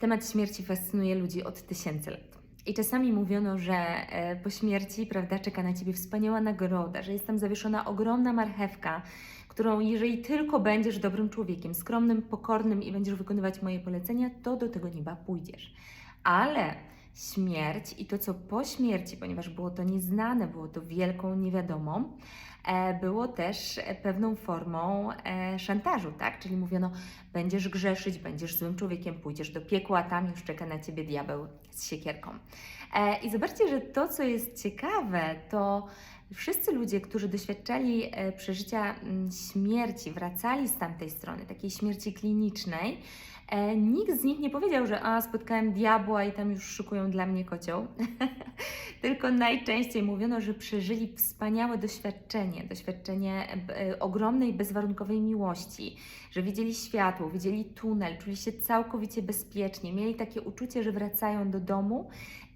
Temat śmierci fascynuje ludzi od tysięcy lat. I czasami mówiono, że e, po śmierci, prawda, czeka na ciebie wspaniała nagroda, że jest tam zawieszona ogromna marchewka, którą jeżeli tylko będziesz dobrym człowiekiem, skromnym, pokornym i będziesz wykonywać moje polecenia, to do tego nieba pójdziesz. Ale śmierć i to, co po śmierci, ponieważ było to nieznane, było to wielką niewiadomą, było też e, pewną formą e, szantażu, tak? Czyli mówiono, będziesz grzeszyć, będziesz złym człowiekiem, pójdziesz do piekła, tam już czeka na ciebie diabeł z siekierką. E, I zobaczcie, że to, co jest ciekawe, to wszyscy ludzie, którzy doświadczali e, przeżycia mm, śmierci, wracali z tamtej strony, takiej śmierci klinicznej, e, nikt z nich nie powiedział, że a, spotkałem diabła i tam już szykują dla mnie kocioł. Tylko najczęściej mówiono, że przeżyli wspaniałe doświadczenie, doświadczenie e, ogromnej, bezwarunkowej miłości, że widzieli światło, widzieli tunel, czuli się całkowicie bezpiecznie, mieli takie uczucie, że wracają do domu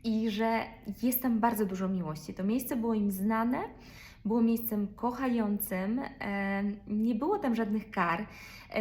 i że jest tam bardzo dużo miłości. To miejsce było im znane, było miejscem kochającym, nie było tam żadnych kar,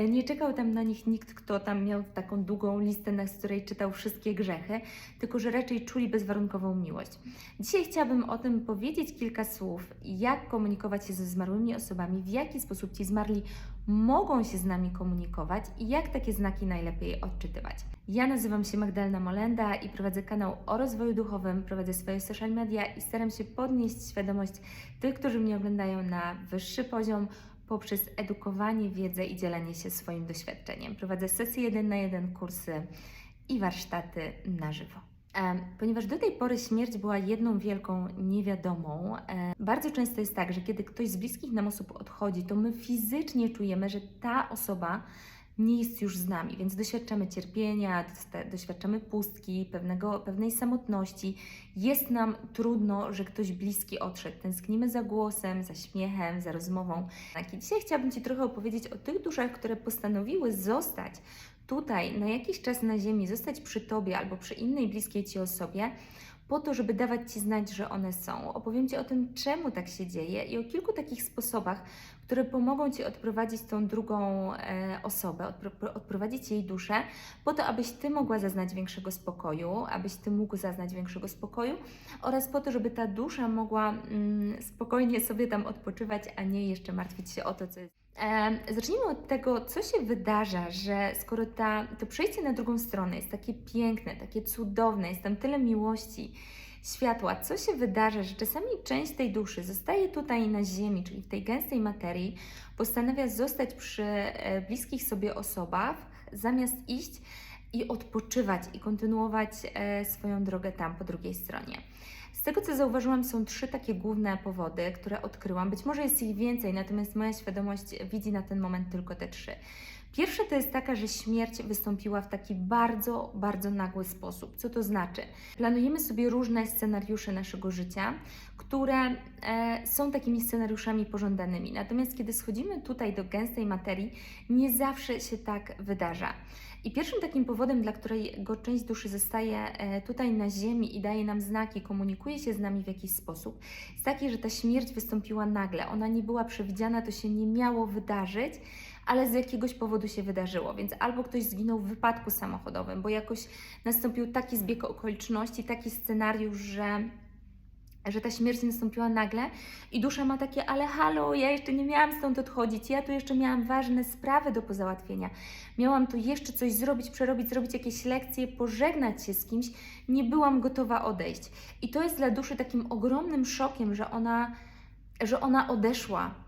nie czekał tam na nich nikt, kto tam miał taką długą listę, na której czytał wszystkie grzechy, tylko że raczej czuli bezwarunkową miłość. Dzisiaj chciałabym o tym powiedzieć kilka słów, jak komunikować się ze zmarłymi osobami, w jaki sposób ci zmarli mogą się z nami komunikować i jak takie znaki najlepiej odczytywać. Ja nazywam się Magdalena Molenda i prowadzę kanał o rozwoju duchowym, prowadzę swoje social media i staram się podnieść świadomość tych, którzy mnie oglądają na wyższy poziom poprzez edukowanie, wiedzę i dzielenie się swoim doświadczeniem. Prowadzę sesje jeden na jeden, kursy i warsztaty na żywo. Ponieważ do tej pory śmierć była jedną wielką niewiadomą, bardzo często jest tak, że kiedy ktoś z bliskich nam osób odchodzi, to my fizycznie czujemy, że ta osoba nie jest już z nami, więc doświadczamy cierpienia, doświadczamy pustki, pewnego, pewnej samotności. Jest nam trudno, że ktoś bliski odszedł. Tęsknimy za głosem, za śmiechem, za rozmową. Tak, dzisiaj chciałabym Ci trochę opowiedzieć o tych duszach, które postanowiły zostać tutaj na jakiś czas na ziemi, zostać przy Tobie albo przy innej bliskiej Ci osobie, po to, żeby dawać Ci znać, że one są. Opowiem Ci o tym, czemu tak się dzieje i o kilku takich sposobach, które pomogą Ci odprowadzić tą drugą e, osobę, odpro, odprowadzić jej duszę, po to, abyś Ty mogła zaznać większego spokoju, abyś Ty mógł zaznać większego spokoju oraz po to, żeby ta dusza mogła mm, spokojnie sobie tam odpoczywać, a nie jeszcze martwić się o to, co jest. Zacznijmy od tego, co się wydarza, że skoro ta, to przejście na drugą stronę jest takie piękne, takie cudowne, jest tam tyle miłości, światła, co się wydarza, że czasami część tej duszy zostaje tutaj na Ziemi, czyli w tej gęstej materii, postanawia zostać przy e, bliskich sobie osobach, zamiast iść i odpoczywać i kontynuować e, swoją drogę tam po drugiej stronie. Z tego, co zauważyłam, są trzy takie główne powody, które odkryłam. Być może jest ich więcej, natomiast moja świadomość widzi na ten moment tylko te trzy. Pierwsza to jest taka, że śmierć wystąpiła w taki bardzo, bardzo nagły sposób. Co to znaczy? Planujemy sobie różne scenariusze naszego życia, które e, są takimi scenariuszami pożądanymi. Natomiast kiedy schodzimy tutaj do gęstej materii, nie zawsze się tak wydarza. I pierwszym takim powodem, dla którego część duszy zostaje e, tutaj na Ziemi i daje nam znaki, komunikuje się z nami w jakiś sposób, jest taki, że ta śmierć wystąpiła nagle. Ona nie była przewidziana, to się nie miało wydarzyć, ale z jakiegoś powodu się wydarzyło. Więc albo ktoś zginął w wypadku samochodowym, bo jakoś nastąpił taki zbieg okoliczności, taki scenariusz, że że ta śmierć nastąpiła nagle i dusza ma takie, ale halo, ja jeszcze nie miałam stąd odchodzić, ja tu jeszcze miałam ważne sprawy do pozałatwienia, miałam tu jeszcze coś zrobić, przerobić, zrobić jakieś lekcje, pożegnać się z kimś, nie byłam gotowa odejść. I to jest dla duszy takim ogromnym szokiem, że ona, że ona odeszła,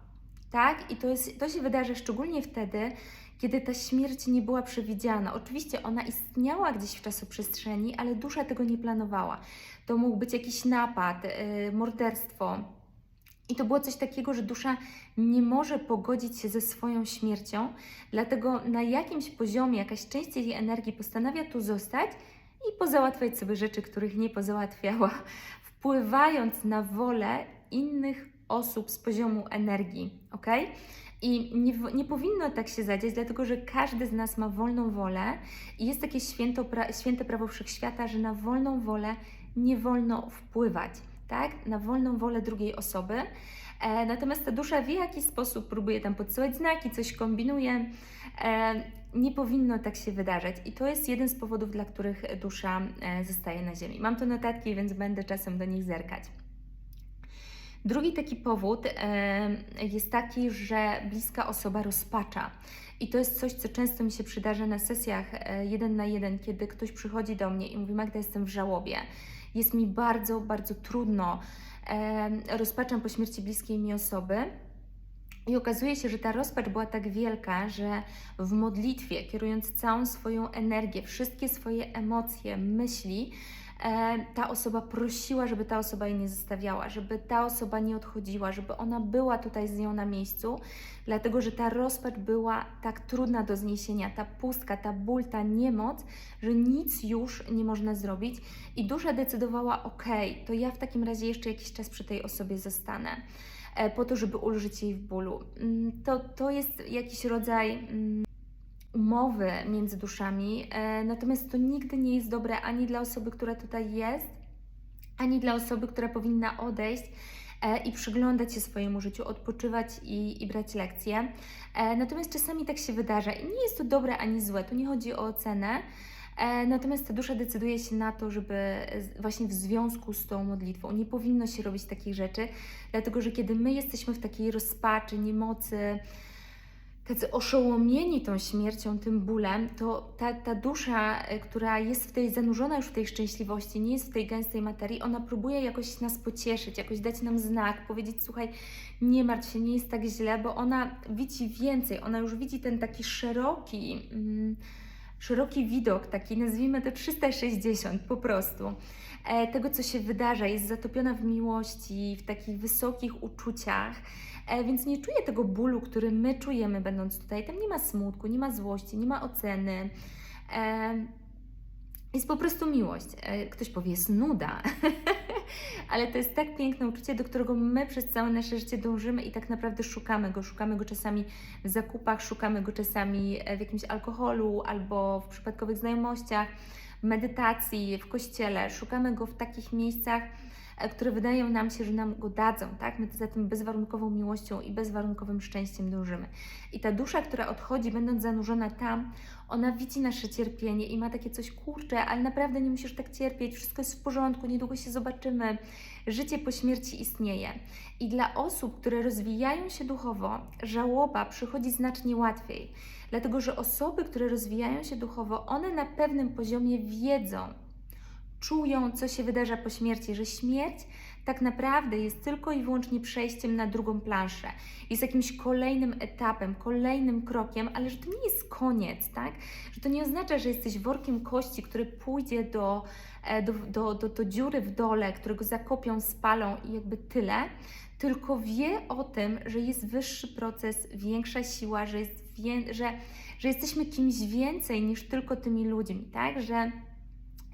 tak? I to, jest, to się wydarzy szczególnie wtedy, kiedy ta śmierć nie była przewidziana. Oczywiście ona istniała gdzieś w czasoprzestrzeni, ale dusza tego nie planowała. To mógł być jakiś napad, yy, morderstwo. I to było coś takiego, że dusza nie może pogodzić się ze swoją śmiercią, dlatego na jakimś poziomie jakaś część jej energii postanawia tu zostać i pozałatwiać sobie rzeczy, których nie pozałatwiała, wpływając na wolę innych osób z poziomu energii, ok? I nie, nie powinno tak się zadziać, dlatego że każdy z nas ma wolną wolę i jest takie święto, pra, święte prawo wszechświata, że na wolną wolę nie wolno wpływać, tak? Na wolną wolę drugiej osoby. E, natomiast ta dusza w jaki sposób próbuje tam podsyłać znaki, coś kombinuje. E, nie powinno tak się wydarzać. I to jest jeden z powodów, dla których dusza e, zostaje na Ziemi. Mam tu notatki, więc będę czasem do nich zerkać. Drugi taki powód jest taki, że bliska osoba rozpacza. I to jest coś, co często mi się przydarza na sesjach e, jeden na jeden, kiedy ktoś przychodzi do mnie i mówi: Magda, jestem w żałobie. Jest mi bardzo, bardzo trudno. Rozpaczam po śmierci bliskiej mi osoby. I okazuje się, że ta rozpacz była tak wielka, że w modlitwie, kierując całą swoją energię, wszystkie swoje emocje, myśli, ta osoba prosiła, żeby ta osoba jej nie zostawiała, żeby ta osoba nie odchodziła, żeby ona była tutaj z nią na miejscu, dlatego że ta rozpacz była tak trudna do zniesienia, ta pustka, ta ból, ta niemoc, że nic już nie można zrobić i dusza decydowała: OK, to ja w takim razie jeszcze jakiś czas przy tej osobie zostanę e, po to, żeby ulżyć jej w bólu. Mm, To, to jest jakiś rodzaj umowy między duszami, e, natomiast to nigdy nie jest dobre ani dla osoby, która tutaj jest, ani dla osoby, która powinna odejść e, i przyglądać się swojemu życiu, odpoczywać i, i brać lekcje. E, Natomiast czasami tak się wydarza i nie jest to dobre ani złe, tu nie chodzi o ocenę. Natomiast ta dusza decyduje się na to, żeby właśnie w związku z tą modlitwą nie powinno się robić takich rzeczy, dlatego że kiedy my jesteśmy w takiej rozpaczy, niemocy, tacy oszołomieni tą śmiercią, tym bólem, to ta, ta dusza, e, która jest w tej zanurzona już w tej szczęśliwości, nie jest w tej gęstej materii, ona próbuje jakoś nas pocieszyć, jakoś dać nam znak, powiedzieć: Słuchaj, nie martw się, nie jest tak źle, bo ona widzi więcej, ona już widzi ten taki szeroki. Mm, szeroki widok, taki nazwijmy to 360 po prostu, e, tego co się wydarza, jest zatopiona w miłości, w takich wysokich uczuciach, e, więc nie czuje tego bólu, który my czujemy będąc tutaj. Tam nie ma smutku, nie ma złości, nie ma oceny. Jest po prostu miłość. E, Ktoś powie, jest nuda, ale to jest tak piękne uczucie, do którego my przez całe nasze życie dążymy i tak naprawdę szukamy go. Szukamy go czasami w zakupach, szukamy go czasami e, w jakimś alkoholu albo w przypadkowych znajomościach, w medytacji, w kościele. Szukamy go w takich miejscach, które wydają nam się, że nam go dadzą, tak? My za tym bezwarunkową miłością i bezwarunkowym szczęściem dążymy. I ta dusza, która odchodzi, będąc zanurzona tam, ona widzi nasze cierpienie i ma takie coś, kurcze, ale naprawdę nie musisz tak cierpieć, wszystko jest w porządku, niedługo się zobaczymy. Życie po śmierci istnieje. I dla osób, które rozwijają się duchowo, żałoba przychodzi znacznie łatwiej. Dlatego, że osoby, które rozwijają się duchowo, one na pewnym poziomie wiedzą, czują, co się wydarza po śmierci, że śmierć tak naprawdę jest tylko i wyłącznie przejściem na drugą planszę. Jest jakimś kolejnym etapem, kolejnym krokiem, ale że to nie jest koniec, tak? Że to nie oznacza, że jesteś workiem kości, który pójdzie do, e, do, do, do, do dziury w dole, którego zakopią, spalą i jakby tyle, tylko wie o tym, że jest wyższy proces, większa siła, że, jest że, że jesteśmy kimś więcej niż tylko tymi ludźmi, tak? Że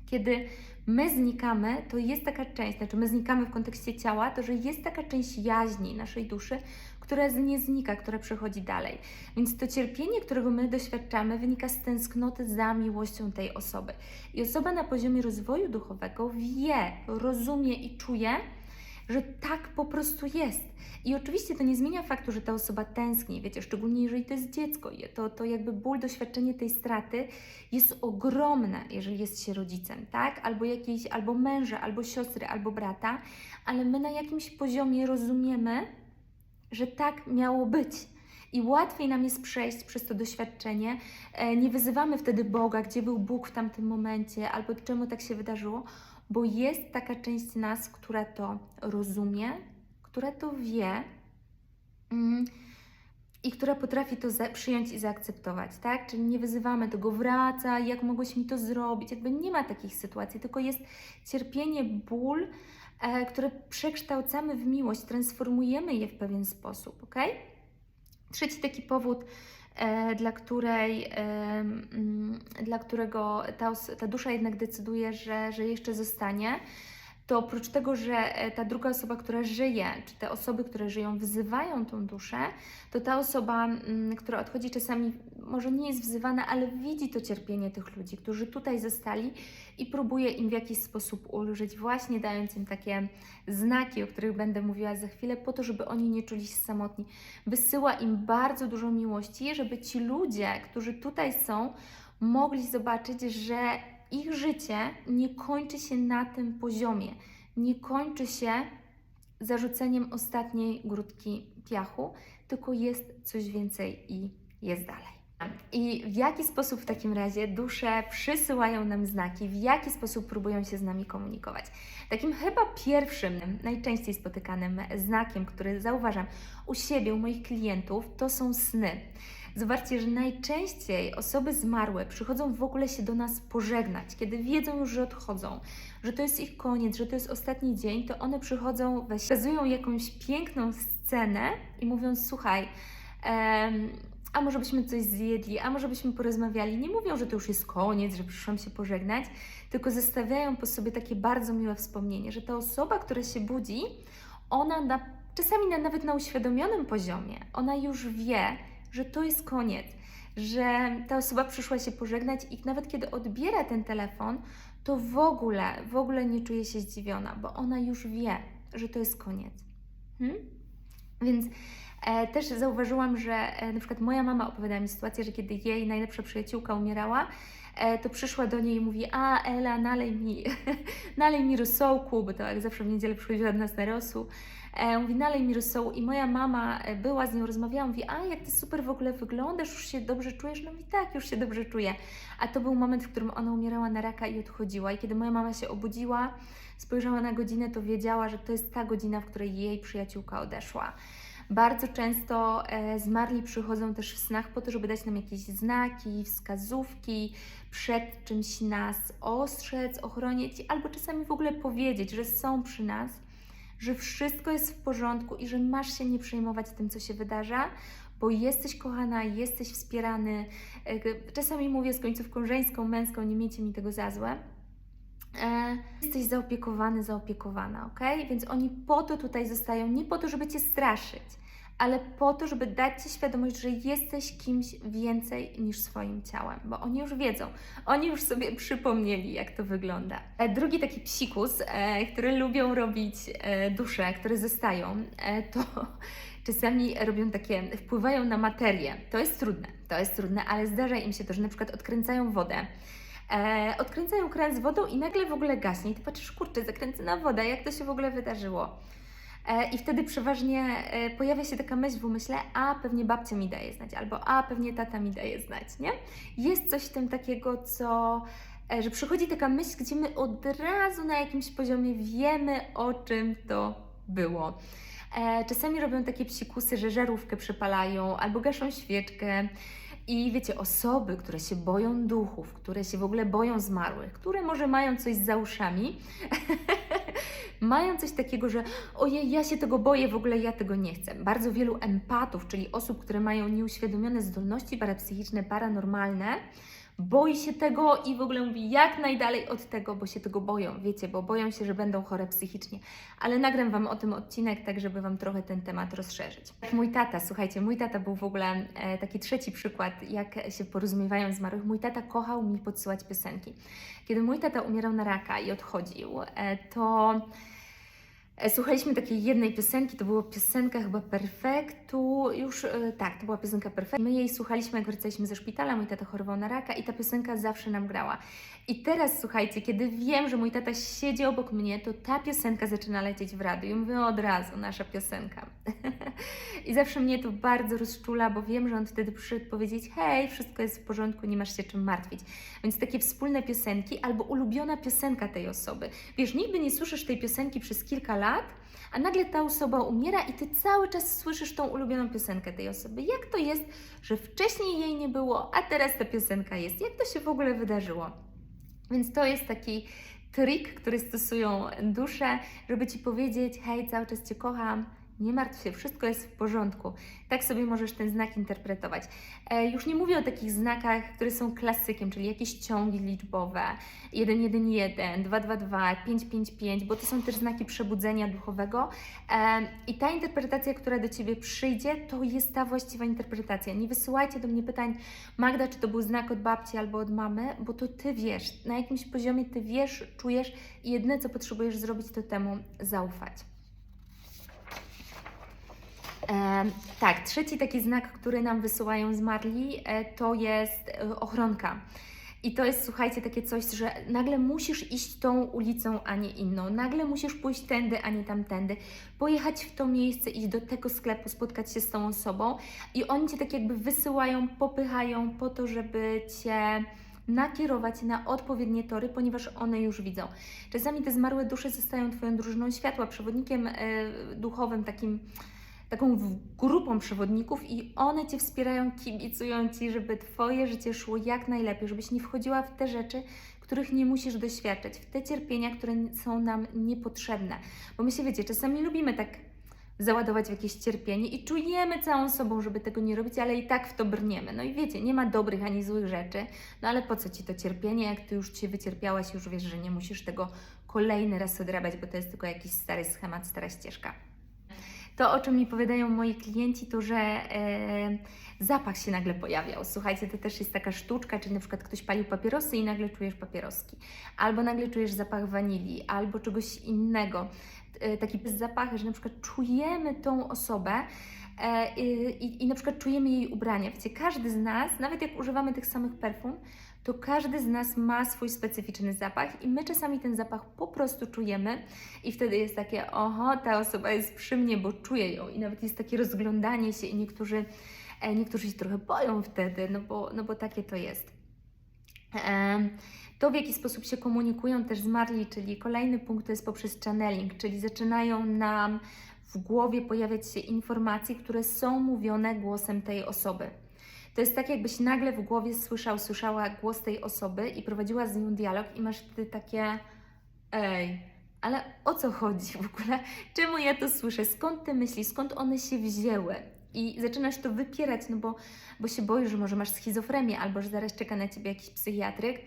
kiedy my znikamy, to jest taka część, znaczy my znikamy w kontekście ciała, to że jest taka część jaźni naszej duszy, która nie znika, która przechodzi dalej. Więc to cierpienie, którego my doświadczamy, wynika z tęsknoty za miłością tej osoby. I osoba na poziomie rozwoju duchowego wie, rozumie i czuje, że tak po prostu jest. I oczywiście to nie zmienia faktu, że ta osoba tęskni, wiecie, szczególnie jeżeli to jest dziecko. To, to jakby ból, doświadczenie tej straty jest ogromne, jeżeli jest się rodzicem, tak? Albo jakiejś, albo męża, albo siostry, albo brata, ale my na jakimś poziomie rozumiemy, że tak miało być. I łatwiej nam jest przejść przez to doświadczenie. E, Nie wyzywamy wtedy Boga, gdzie był Bóg w tamtym momencie, albo czemu tak się wydarzyło, bo jest taka część nas, która to rozumie, która to wie mm, i która potrafi to przyjąć i zaakceptować, tak? Czyli nie wyzywamy tego, wracaj, jak mogłeś mi to zrobić, jakby nie ma takich sytuacji, tylko jest cierpienie, ból, e, które przekształcamy w miłość, transformujemy je w pewien sposób, ok? Trzeci taki powód, dla, której, e, mm, dla którego ta, ta dusza jednak decyduje, że, że jeszcze zostanie, to oprócz tego, że e, ta druga osoba, która żyje, czy te osoby, które żyją, wzywają tą duszę, to ta osoba, mm, która odchodzi, czasami może nie jest wzywana, ale widzi to cierpienie tych ludzi, którzy tutaj zostali i próbuje im w jakiś sposób ulżyć, właśnie dając im takie znaki, o których będę mówiła za chwilę, po to, żeby oni nie czuli się samotni. Wysyła im bardzo dużo miłości, żeby ci ludzie, którzy tutaj są, mogli zobaczyć, że ich życie nie kończy się na tym poziomie, nie kończy się zarzuceniem ostatniej grudki piachu, tylko jest coś więcej i jest dalej. I w jaki sposób w takim razie dusze przysyłają nam znaki, w jaki sposób próbują się z nami komunikować? Takim chyba pierwszym, najczęściej spotykanym znakiem, który zauważam u siebie, u moich klientów, to są sny. Zobaczcie, że najczęściej osoby zmarłe przychodzą w ogóle się do nas pożegnać, kiedy wiedzą już, że odchodzą, że to jest ich koniec, że to jest ostatni dzień, to one przychodzą, wskazują jakąś piękną scenę i mówią: Słuchaj, em, a może byśmy coś zjedli, a może byśmy porozmawiali. Nie mówią, że to już jest koniec, że przyszłam się pożegnać, tylko zostawiają po sobie takie bardzo miłe wspomnienie, że ta osoba, która się budzi, ona na, czasami na, nawet na uświadomionym poziomie, ona już wie, że to jest koniec, że ta osoba przyszła się pożegnać i nawet kiedy odbiera ten telefon, to w ogóle, w ogóle nie czuje się zdziwiona, bo ona już wie, że to jest koniec. Hmm? Więc e, też zauważyłam, że e, na przykład moja mama opowiadała mi sytuację, że kiedy jej najlepsza przyjaciółka umierała, e, to przyszła do niej i mówi, a Ela, nalej mi, nalej mi rosołku, bo to jak zawsze w niedzielę przychodziła do nas na rosół. E, mówi, nalej mi rosołu i moja mama e, była z nią, rozmawiała, mówi, a jak Ty super w ogóle wyglądasz, już się dobrze czujesz? No mówi, tak, już się dobrze czuję. A to był moment, w którym ona umierała na raka i odchodziła i kiedy moja mama się obudziła, spojrzała na godzinę, to wiedziała, że to jest ta godzina, w której jej przyjaciółka odeszła. Bardzo często e, zmarli przychodzą też w snach po to, żeby dać nam jakieś znaki, wskazówki, przed czymś nas ostrzec, ochronić, albo czasami w ogóle powiedzieć, że są przy nas, że wszystko jest w porządku i że masz się nie przejmować tym, co się wydarza, bo jesteś kochana, jesteś wspierany. E, Czasami mówię z końcówką żeńską, męską, nie miejcie mi tego za złe. E, jesteś zaopiekowany, zaopiekowana, ok? Więc oni po to tutaj zostają, nie po to, żeby cię straszyć, ale po to, żeby dać ci świadomość, że jesteś kimś więcej niż swoim ciałem, bo oni już wiedzą, oni już sobie przypomnieli, jak to wygląda. E, drugi taki psikus, e, który lubią robić e, dusze, które zostają, to czasami robią takie, wpływają na materię. To jest trudne, to jest trudne, ale zdarza im się to, że na przykład odkręcają wodę odkręcają kran z wodą i nagle w ogóle gaśnie. I ty patrzysz, kurczę, zakręcona woda, jak to się w ogóle wydarzyło? E, I wtedy przeważnie e, pojawia się taka myśl w umyśle, a pewnie babcia mi daje znać, albo a pewnie tata mi daje znać, nie? Jest coś w tym takiego, co e, że przychodzi taka myśl, gdzie my od razu na jakimś poziomie wiemy, o czym to było. Czasami robią takie psikusy, że żarówkę przypalają albo gaszą świeczkę. I wiecie, osoby, które się boją duchów, które się w ogóle boją zmarłych, które może mają coś za uszami, mają coś takiego, że ojej, ja się tego boję, w ogóle ja tego nie chcę. Bardzo wielu empatów, czyli osób, które mają nieuświadomione zdolności parapsychiczne, paranormalne, boi się tego i w ogóle mówi jak najdalej od tego, bo się tego boją, wiecie, bo boją się, że będą chore psychicznie. Ale nagram Wam o tym odcinek, tak żeby Wam trochę ten temat rozszerzyć. Mój tata, słuchajcie, mój tata był w ogóle e, taki trzeci przykład, jak się porozumiewają zmarłych. Mój tata kochał mi podsyłać piosenki. Kiedy mój tata umierał na raka i odchodził, e, to Słuchaliśmy takiej jednej piosenki, to była piosenka chyba Perfektu, już e, tak, to była piosenka Perfektu. My jej słuchaliśmy, jak wracaliśmy ze szpitala, mój tata chorował na raka i ta piosenka zawsze nam grała. I teraz słuchajcie, kiedy wiem, że mój tata siedzi obok mnie, to ta piosenka zaczyna lecieć w radiu i mówię od razu, nasza piosenka. I zawsze mnie to bardzo rozczula, bo wiem, że on wtedy przyszedł powiedzieć, hej, wszystko jest w porządku, nie masz się czym martwić. Więc takie wspólne piosenki albo ulubiona piosenka tej osoby. Wiesz, nigdy nie słyszysz tej piosenki przez kilka lat, a nagle ta osoba umiera i ty cały czas słyszysz tą ulubioną piosenkę tej osoby. Jak to jest, że wcześniej jej nie było, a teraz ta piosenka jest? Jak to się w ogóle wydarzyło? Więc to jest taki trik, który stosują dusze, żeby ci powiedzieć: Hej, cały czas cię kocham, Nie martw się, wszystko jest w porządku. Tak sobie możesz ten znak interpretować. E, już nie mówię o takich znakach, które są klasykiem, czyli jakieś ciągi liczbowe 111, 222, 555, bo to są też znaki przebudzenia duchowego. E, I ta interpretacja, która do Ciebie przyjdzie, to jest ta właściwa interpretacja. Nie wysyłajcie do mnie pytań, Magda, czy to był znak od babci albo od mamy, bo to Ty wiesz. Na jakimś poziomie Ty wiesz, czujesz i jedyne, co potrzebujesz zrobić, to temu zaufać. Tak, trzeci taki znak, który nam wysyłają zmarli, e, to jest e, ochronka. I to jest, słuchajcie, takie coś, że nagle musisz iść tą ulicą, a nie inną. Nagle musisz pójść tędy, a nie tamtędy. Pojechać w to miejsce, iść do tego sklepu, spotkać się z tą osobą. I oni cię tak jakby wysyłają, popychają po to, żeby cię nakierować na odpowiednie tory, ponieważ one już widzą. Czasami te zmarłe dusze zostają Twoją drużyną światła, przewodnikiem e, duchowym, takim taką grupą przewodników i one Cię wspierają, kibicują Ci, żeby Twoje życie szło jak najlepiej, żebyś nie wchodziła w te rzeczy, których nie musisz doświadczać, w te cierpienia, które są nam niepotrzebne. Bo my się, wiecie, czasami lubimy tak załadować w jakieś cierpienie i czujemy całą sobą, żeby tego nie robić, ale i tak w to brniemy. No i wiecie, nie ma dobrych ani złych rzeczy, no ale po co Ci to cierpienie, jak Ty już Cię wycierpiałaś, już wiesz, że nie musisz tego kolejny raz odrabiać, bo to jest tylko jakiś stary schemat, stara ścieżka. To, o czym mi powiadają moi klienci, to że e, zapach się nagle pojawiał. Słuchajcie, to też jest taka sztuczka, czyli na przykład ktoś palił papierosy i nagle czujesz papieroski, albo nagle czujesz zapach wanilii, albo czegoś innego. E, taki zapach, że na przykład czujemy tą osobę. e, I, I na przykład czujemy jej ubrania. Wiecie, każdy z nas, nawet jak używamy tych samych perfum, to każdy z nas ma swój specyficzny zapach i my czasami ten zapach po prostu czujemy i wtedy jest takie, oho, ta osoba jest przy mnie, bo czuję ją i nawet jest takie rozglądanie się i niektórzy, e, niektórzy się trochę boją wtedy, no bo, no bo takie to jest. To, w jaki sposób się komunikują też zmarli, czyli kolejny punkt to jest poprzez channeling, czyli zaczynają nam w głowie pojawiać się informacje, które są mówione głosem tej osoby. To jest tak, jakbyś nagle w głowie słyszał, słyszała głos tej osoby i prowadziła z nią dialog i masz wtedy takie ej, ale o co chodzi w ogóle? Czemu ja to słyszę? Skąd te myśli? Skąd one się wzięły? I zaczynasz to wypierać, no bo, bo się boisz, że może masz schizofrenię albo że zaraz czeka na Ciebie jakiś psychiatryk.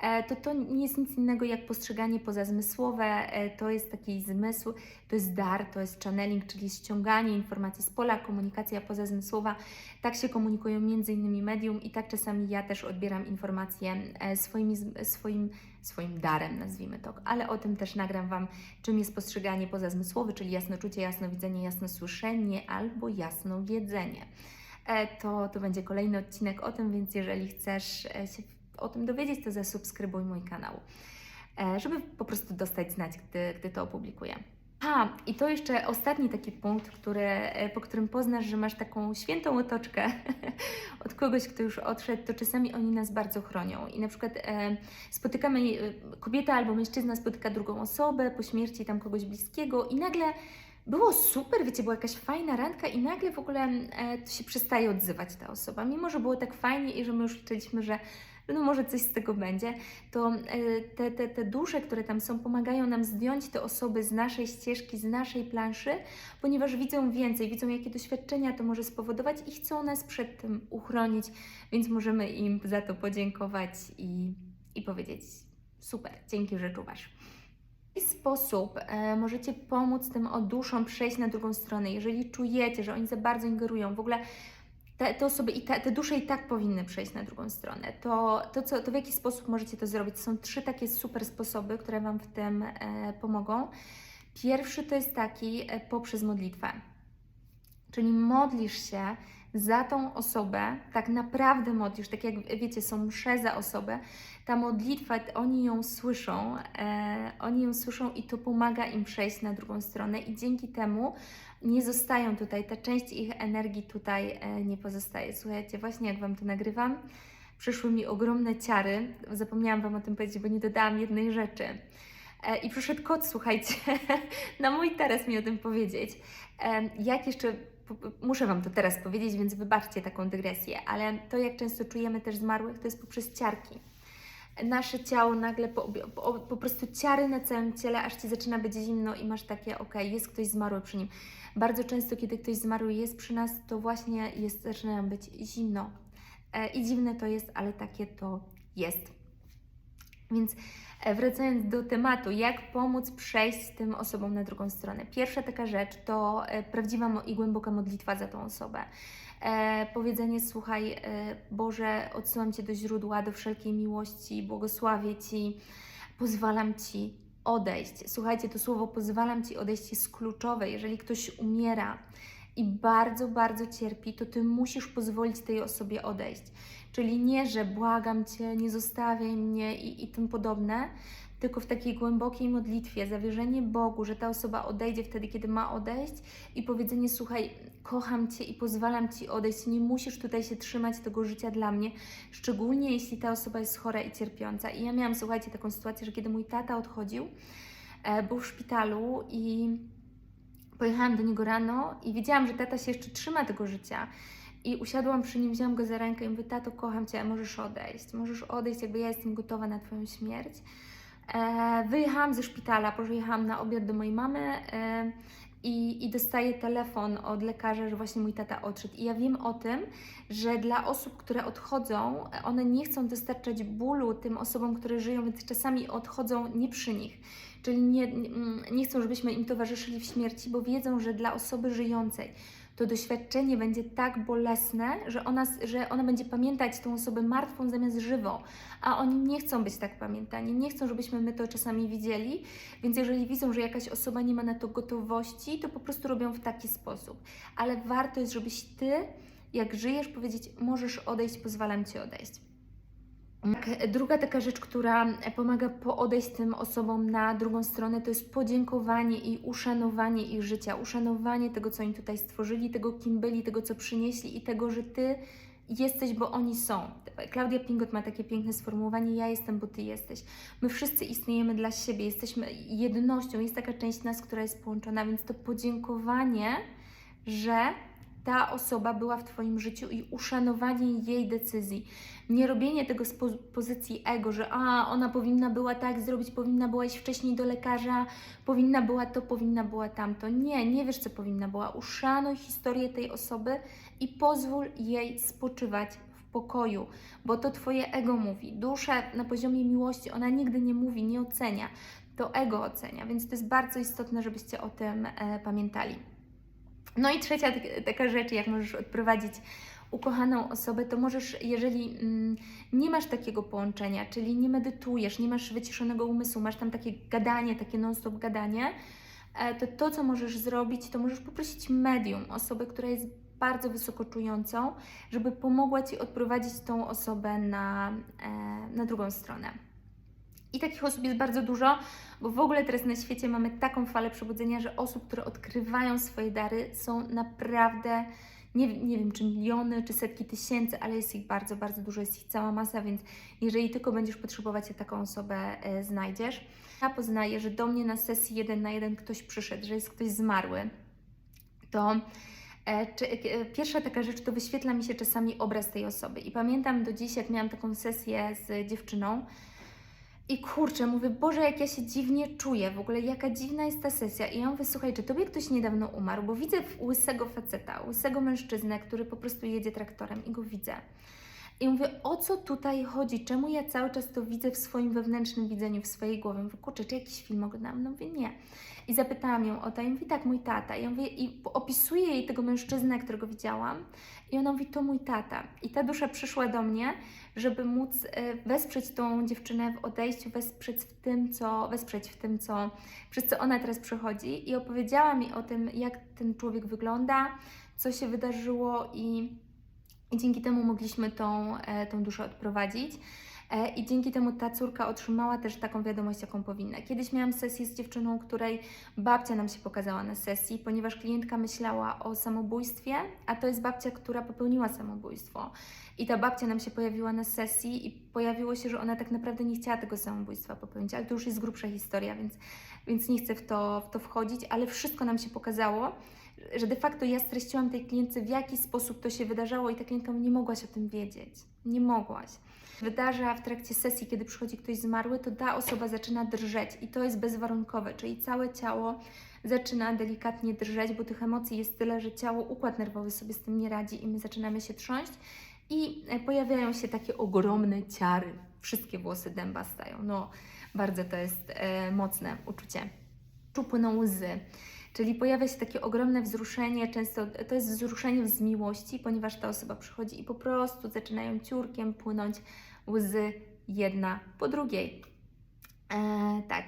E, to to nie jest nic innego jak postrzeganie pozazmysłowe, e, to jest taki zmysł, to jest dar, to jest channeling, czyli ściąganie informacji z pola, komunikacja pozazmysłowa. Tak się komunikują między innymi medium i tak czasami ja też odbieram informacje e, swoimi, swoim, swoim darem, nazwijmy to. Ale o tym też nagram Wam, czym jest postrzeganie pozazmysłowe, czyli jasnoczucie, jasnowidzenie, jasnosłyszenie albo jasnowiedzenie. To, to będzie kolejny odcinek o tym, więc jeżeli chcesz się o tym dowiedzieć, to zasubskrybuj mój kanał, e, żeby po prostu dostać znać, gdy, gdy to opublikuję. A, i to jeszcze ostatni taki punkt, który, e, po którym poznasz, że masz taką świętą otoczkę od kogoś, kto już odszedł, to czasami oni nas bardzo chronią. I na przykład e, spotykamy, e, kobieta albo mężczyzna spotyka drugą osobę po śmierci tam kogoś bliskiego i nagle było super, wiecie, była jakaś fajna randka i nagle w ogóle e, się przestaje odzywać ta osoba. Mimo, że było tak fajnie i że my już liczyliśmy, że no może coś z tego będzie, to e, te, te, te dusze, które tam są, pomagają nam zdjąć te osoby z naszej ścieżki, z naszej planszy, ponieważ widzą więcej, widzą jakie doświadczenia to może spowodować i chcą nas przed tym uchronić, więc możemy im za to podziękować i, i powiedzieć super, dzięki, że czuwasz. Jaki sposób e, możecie pomóc tym duszom przejść na drugą stronę, jeżeli czujecie, że oni za bardzo ingerują, w ogóle te, te osoby i te, te dusze i tak powinny przejść na drugą stronę. To, to, co, to w jaki sposób możecie to zrobić? Są trzy takie super sposoby, które Wam w tym e, pomogą. Pierwszy to jest taki e, poprzez modlitwę. Czyli modlisz się za tą osobę, tak naprawdę modlisz, tak jak wiecie, są msze za osobę. Ta modlitwa, oni ją słyszą, e, oni ją słyszą i to pomaga im przejść na drugą stronę i dzięki temu nie zostają tutaj, ta część ich energii tutaj e, nie pozostaje. Słuchajcie, właśnie jak Wam to nagrywam, przyszły mi ogromne ciary. Zapomniałam Wam o tym powiedzieć, bo nie dodałam jednej rzeczy. E, I przyszedł kot, słuchajcie, na mój taras mi o tym powiedzieć. E, Jak jeszcze, muszę Wam to teraz powiedzieć, więc wybaczcie taką dygresję, ale to jak często czujemy też zmarłych, to jest poprzez ciarki. Nasze ciało nagle po, po, po prostu ciary na całym ciele, aż ci zaczyna być zimno i masz takie, ok, jest ktoś zmarły przy nim. Bardzo często, kiedy ktoś zmarły jest przy nas, to właśnie jest, zaczyna być zimno. E, I dziwne to jest, ale takie to jest. Więc e, wracając do tematu, jak pomóc przejść tym osobom na drugą stronę. Pierwsza taka rzecz to e, prawdziwa i głęboka modlitwa za tą osobę. E, powiedzenie, słuchaj, e, Boże, odsyłam Cię do źródła, do wszelkiej miłości, błogosławię Ci, pozwalam Ci odejść. Słuchajcie, to słowo pozwalam Ci odejść jest kluczowe. Jeżeli ktoś umiera i bardzo, bardzo cierpi, to Ty musisz pozwolić tej osobie odejść. Czyli nie, że błagam Cię, nie zostawiaj mnie i, i tym podobne, tylko w takiej głębokiej modlitwie, zawierzenie Bogu, że ta osoba odejdzie wtedy, kiedy ma odejść i powiedzenie, słuchaj, kocham Cię i pozwalam Ci odejść, nie musisz tutaj się trzymać tego życia dla mnie, szczególnie jeśli ta osoba jest chora i cierpiąca. I ja miałam, słuchajcie, taką sytuację, że kiedy mój tata odchodził, e, był w szpitalu i pojechałam do niego rano i wiedziałam, że tata się jeszcze trzyma tego życia. I usiadłam przy nim, wziąłam go za rękę i mówię, tato, kocham Cię, możesz odejść, możesz odejść, jakby ja jestem gotowa na Twoją śmierć. E, wyjechałam ze szpitala, pojechałam na obiad do mojej mamy e, i, i dostaję telefon od lekarza, że właśnie mój tata odszedł. I ja wiem o tym, że dla osób, które odchodzą, one nie chcą dostarczać bólu tym osobom, które żyją, więc czasami odchodzą nie przy nich. Czyli nie, nie, nie chcą, żebyśmy im towarzyszyli w śmierci, bo wiedzą, że dla osoby żyjącej to doświadczenie będzie tak bolesne, że ona, że ona będzie pamiętać tą osobę martwą zamiast żywą, a oni nie chcą być tak pamiętani, nie chcą, żebyśmy my to czasami widzieli, więc jeżeli widzą, że jakaś osoba nie ma na to gotowości, to po prostu robią w taki sposób. Ale warto jest, żebyś Ty, jak żyjesz, powiedzieć, możesz odejść, pozwalam Ci odejść. Tak, Druga taka rzecz, która pomaga po odejść tym osobom na drugą stronę, to jest podziękowanie i uszanowanie ich życia, uszanowanie tego, co oni tutaj stworzyli, tego, kim byli, tego, co przynieśli i tego, że Ty jesteś, bo oni są. Klaudia Pingot ma takie piękne sformułowanie: Ja jestem, bo Ty jesteś. My wszyscy istniejemy dla siebie, jesteśmy jednością, jest taka część nas, która jest połączona, więc to podziękowanie, że ta osoba była w Twoim życiu i uszanowanie jej decyzji. Nie robienie tego z po- pozycji ego, że a, ona powinna była tak zrobić, powinna była iść wcześniej do lekarza, powinna była to, powinna była tamto. Nie, nie wiesz, co powinna była. Uszanuj historię tej osoby i pozwól jej spoczywać w pokoju, bo to Twoje ego mówi. Dusza na poziomie miłości, ona nigdy nie mówi, nie ocenia. To ego ocenia, więc to jest bardzo istotne, żebyście o tym e, pamiętali. No i trzecia tak- taka rzecz, jak możesz odprowadzić ukochaną osobę, to możesz, jeżeli mm, nie masz takiego połączenia, czyli nie medytujesz, nie masz wyciszonego umysłu, masz tam takie gadanie, takie non-stop gadanie, e, to to, co możesz zrobić, to możesz poprosić medium, osobę, która jest bardzo wysoko czującą, żeby pomogła Ci odprowadzić tą osobę na, e, na drugą stronę. I takich osób jest bardzo dużo, bo w ogóle teraz na świecie mamy taką falę przebudzenia, że osób, które odkrywają swoje dary, są naprawdę, nie, nie wiem czy miliony, czy setki tysięcy, ale jest ich bardzo, bardzo dużo, jest ich cała masa, więc jeżeli tylko będziesz potrzebować, to taką osobę e, znajdziesz. Ja poznaję, że do mnie na sesji jeden na jeden ktoś przyszedł, że jest ktoś zmarły, to E, e, pierwsza taka rzecz to wyświetla mi się czasami obraz tej osoby. I pamiętam do dziś, jak miałam taką sesję z dziewczyną, i kurczę, mówię, Boże, jak ja się dziwnie czuję, w ogóle jaka dziwna jest ta sesja. I ja mówię, słuchaj, czy tobie ktoś niedawno umarł? Bo widzę łysego faceta, łysego mężczyznę, który po prostu jedzie traktorem i go widzę. I mówię, o co tutaj chodzi? Czemu ja cały czas to widzę w swoim wewnętrznym widzeniu, w swojej głowie? Mówię, kurczę, czy jakiś film oglądam? No mówię, nie. I zapytałam ją o to i mówi, tak, mój tata. I ja mówię, i opisuję jej tego mężczyznę, którego widziałam. I ona mówi, to mój tata. I ta dusza przyszła do mnie, żeby móc e, wesprzeć tą dziewczynę w odejściu, wesprzeć w tym, co, wesprzeć w tym, co, przez co ona teraz przechodzi. I opowiedziała mi o tym, jak ten człowiek wygląda, co się wydarzyło i, i dzięki temu mogliśmy tą, e, tą duszę odprowadzić. E, I dzięki temu ta córka otrzymała też taką wiadomość, jaką powinna. Kiedyś miałam sesję z dziewczyną, której babcia nam się pokazała na sesji, ponieważ klientka myślała o samobójstwie, a to jest babcia, która popełniła samobójstwo. I ta babcia nam się pojawiła na sesji i pojawiło się, że ona tak naprawdę nie chciała tego samobójstwa popełnić, ale to już jest grubsza historia, więc, więc nie chcę w to, w to wchodzić, ale wszystko nam się pokazało, że de facto ja streściłam tej klientce, w jaki sposób to się wydarzało i ta klientka nie mogłaś o tym wiedzieć. Nie mogłaś. Wydarza w trakcie sesji, kiedy przychodzi ktoś zmarły, to ta osoba zaczyna drżeć i to jest bezwarunkowe, czyli całe ciało zaczyna delikatnie drżeć, bo tych emocji jest tyle, że ciało, układ nerwowy sobie z tym nie radzi i my zaczynamy się trząść i e, pojawiają się takie ogromne ciary. Wszystkie włosy dęba stają. No, bardzo to jest e, mocne uczucie. Tu łzy. Czyli pojawia się takie ogromne wzruszenie, często to jest wzruszenie z miłości, ponieważ ta osoba przychodzi i po prostu zaczynają ciurkiem płynąć łzy jedna po drugiej. E, tak.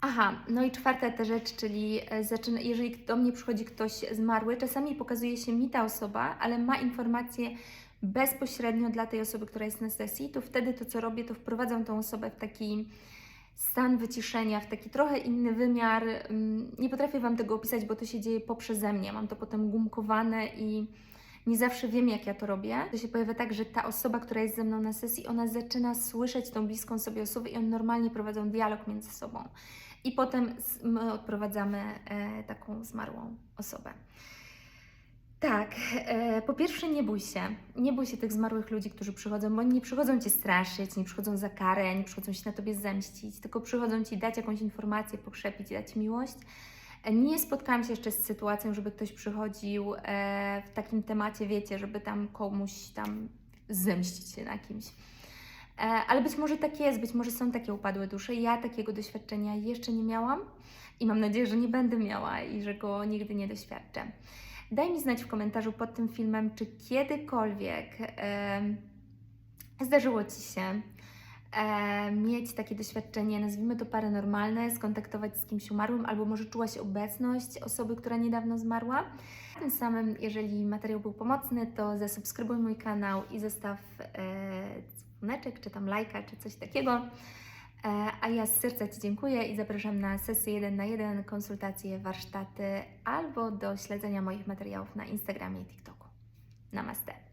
Aha, no i czwarta ta rzecz, czyli e, zaczyna, jeżeli do mnie przychodzi ktoś zmarły, czasami pokazuje się mi ta osoba, ale ma informacje bezpośrednio dla tej osoby, która jest na sesji, to wtedy to, co robię, to wprowadzam tą osobę w taki stan wyciszenia, w taki trochę inny wymiar. Mm, Nie potrafię Wam tego opisać, bo to się dzieje poprzeze mnie. Mam to potem gumkowane i nie zawsze wiem, jak ja to robię. To się pojawia tak, że ta osoba, która jest ze mną na sesji, ona zaczyna słyszeć tą bliską sobie osobę i oni normalnie prowadzą dialog między sobą. I potem my odprowadzamy e, taką zmarłą osobę. Tak, e, po pierwsze nie bój się. Nie bój się tych zmarłych ludzi, którzy przychodzą, bo oni nie przychodzą Cię straszyć, nie przychodzą za karę, nie przychodzą się na Tobie zemścić, tylko przychodzą Ci dać jakąś informację, pokrzepić, dać miłość. E, Nie spotkałam się jeszcze z sytuacją, żeby ktoś przychodził e, w takim temacie, wiecie, żeby tam komuś tam zemścić się na kimś. Ale być może tak jest, być może są takie upadłe dusze. Ja takiego doświadczenia jeszcze nie miałam i mam nadzieję, że nie będę miała i że go nigdy nie doświadczę. Daj mi znać w komentarzu pod tym filmem, czy kiedykolwiek em, zdarzyło Ci się e, mieć takie doświadczenie, nazwijmy to paranormalne, skontaktować z kimś umarłym, albo może czułaś obecność osoby, która niedawno zmarła. Tym samym, jeżeli materiał był pomocny, to zasubskrybuj mój kanał i zostaw e, dzwoneczek, czy tam lajka, czy coś takiego. E, A ja z serca Ci dziękuję i zapraszam na sesję 1 na 1, konsultacje, warsztaty albo do śledzenia moich materiałów na Instagramie i TikToku. Namaste.